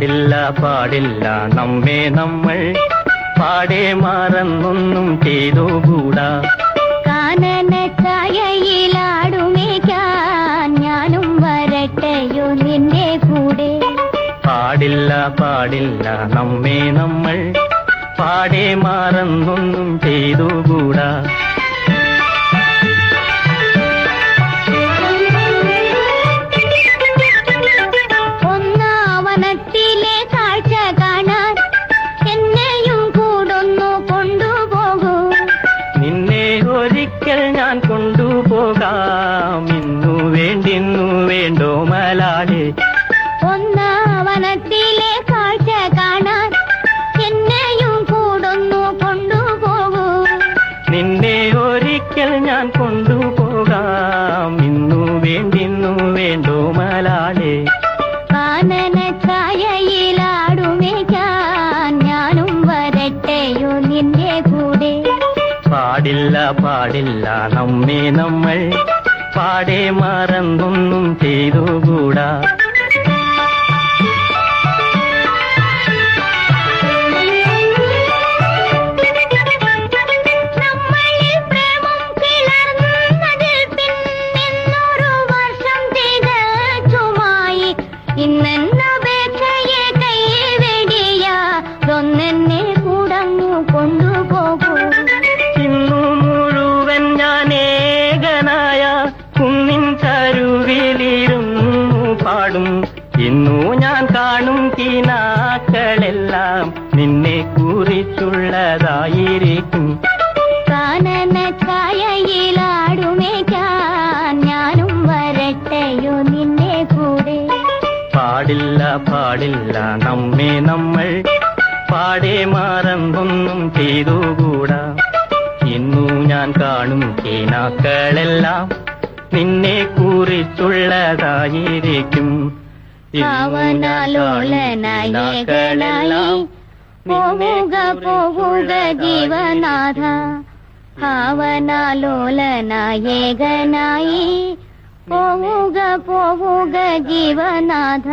പാടില്ല പാടില്ല നമ്മെ നമ്മൾ പാടെ മറന്നൊന്നും ചെയ്തുകൂടാ. കാനന ചായയിലാടുമേക്കാൻ ഞാനും വരട്ടെയോ നിന്റെ കൂടെ. പാടില്ല പാടില്ല നമ്മെ നമ്മൾ പാടെ മറന്നൊന്നും ചെയ്തുകൂടാ. പാടില്ല പാടില്ല നമ്മെ നമ്മൾ പാടെ മറന്നൊന്നും ചെയ്തുകൂടാ. കുന്നിൻ ചരുവിലിരുന്നു പാടും. ഇന്നു ഞാൻ കാണും കിനാക്കളെല്ലാം നിന്നെ കുറിച്ചുള്ളതായിരിക്കും. കാനന ചായയിലാടുമേക്കാൻ ഞാനും വരട്ടെയോ നിന്നെ കൂടെ. പാടില്ല പാടില്ല നമ്മെ നമ്മൾ പാടെ മാറമ്പൊന്നും ചെയ്തുകൂടാ. ഇന്നു ഞാൻ കാണും കിനാക്കളെല്ലാം നിന്നെ കുറിച്ചുള്ളതായിരിക്കും ഇന്നു ഞാൻ കാണും കിനാക്കളെല്ലാം നിന്നെ പോവുക പോവുക ജീവനാഥ ഭാവനാലോലനായേകനായി പോവുക പോവുക ജീവനാഥ